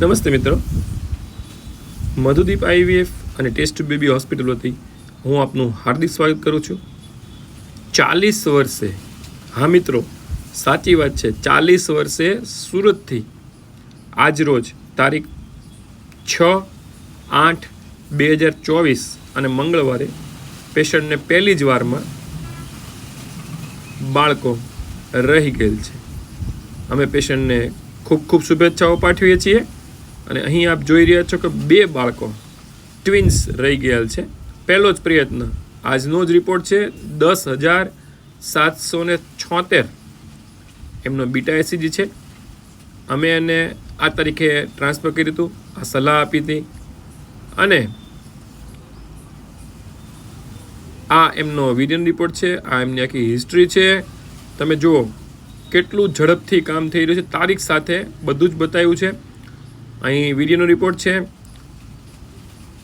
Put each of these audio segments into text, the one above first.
નમસ્તે મિત્રો. મધુદીપ આઈવીએફ અને ટેસ્ટ બેબી હોસ્પિટલ વતી હું આપનું હાર્દિક સ્વાગત કરું છું. ચાલીસ વર્ષે, હા મિત્રો, સાચી વાત છે, ચાલીસ વર્ષે સુરતથી આજરોજ તારીખ છ આઠ બે હજાર ચોવીસ અને મંગળવારે પેશન્ટને પહેલી જ વારમાં બાળકો રહી ગયેલ છે. અમે પેશન્ટને ખૂબ ખૂબ શુભેચ્છાઓ પાઠવીએ છીએ. અને અહીં આપ જોઈ રહ્યા છો કે બે બાળકો ટ્વિન્સ રહી ગયેલ છે. પહેલો જ પ્રયત્ન, આજનો જ રિપોર્ટ છે, દસ હજાર સાતસો ને છોતેર. એમનો બીટા એસીજી છે, અમે એને આ તારીખે ટ્રાન્સફર કર્યું હતું, આ સલાહ આપી હતી. અને આ એમનો વિડિયન રિપોર્ટ છે, આ એમની આખી હિસ્ટ્રી છે. તમે જુઓ, કેટલું ઝડપથી કામ થઈ રહ્યું છે. તારીખ સાથે બધું જ બતાવ્યું છે. અહીં વિડીયોનો રિપોર્ટ છે.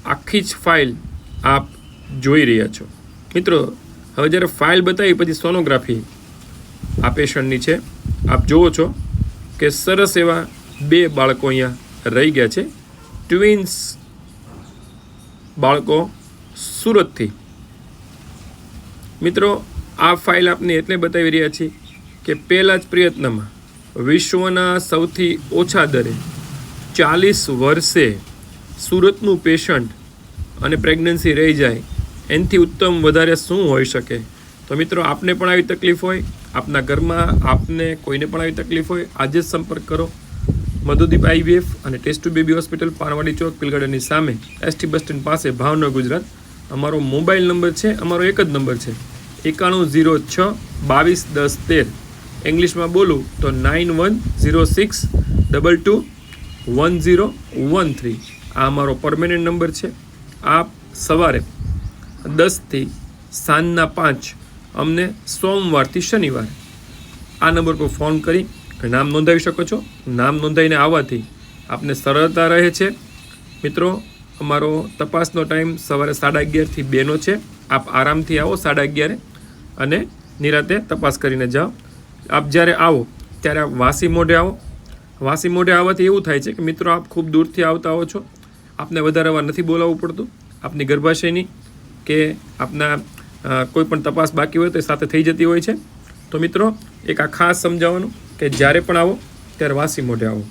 આખી જ ફાઇલ આપ જોઈ રહ્યા છો. મિત્રો, હવે જ્યારે ફાઇલ બતાવી, પછી સોનોગ્રાફી આ પેશન્ટની છે. આપ જુઓ છો કે સરસ એવા બે બાળકો અહીંયા રહી ગયા છે. ટ્વિન્સ બાળકો સુરતથી. મિત્રો, આ ફાઇલ આપને એટલે બતાવી રહ્યા છીએ કે પહેલાં જ પ્રયત્નમાં વિશ્વના સૌથી ઓછા દરે ચાલીસ વર્ષે સુરતનું પેશન્ટ અને પ્રેગ્નન્સી રહી જાય, એનાથી ઉત્તમ વધારે શું હોઈ શકે? તો મિત્રો, આપને પણ આવી તકલીફ હોય, આપના ઘરમાં આપને કોઈને પણ આવી તકલીફ હોય, આજે જ સંપર્ક કરો. મધુદીપ આઈવીએફ અને test tube baby hospital, Panwadi Chowk, પિલગડાની સામે, એસટી બસ સ્ટેન્ડ પાસે, ભાવનગર, ગુજરાત. અમારો મોબાઈલ નંબર છે, અમારો એક જ નંબર છે, એકાણું ઝીરો છ બાવીસ દસ તેર. ઇંગ્લિશમાં બોલું તો nine one zero six double two one zero one three આ અમારો પરમેનન્ટ નંબર છે. આપ સવારે દસથી સાંજના પાંચ, અમને સોમવારથી શનિવાર આ નંબર પર ફોન કરી નામ નોંધાવી શકો છો. નામ નોંધાવીને આવવાથી આપને સરળતા રહે છે. મિત્રો, અમારો તપાસનો ટાઈમ સવારે સાડા અગિયારથી બેનો છે. આપ આરામથી આવો સાડા અગિયારે અને નિરાતે તપાસ કરીને જાઓ. આપ જ્યારે આવો ત્યારે આપ વાસી મોઢે આવો. વાસી મોઢે આવવાથી એવું થાય છે કે મિત્રો આપ ખૂબ દૂરથી આવતા હો છો. આપને વધારે વાર નથી બોલાવવું પડતું. આપની ગર્ભાશયની કે આપના કોઈ પણ તપાસ બાકી હોય તો એ સાથે થઈ જતી હોય છે. તો મિત્રો, એક આ ખાસ સમજાવવાનું કે જ્યારે પણ આવો, ત્યારે વાસી મોઢે આવો.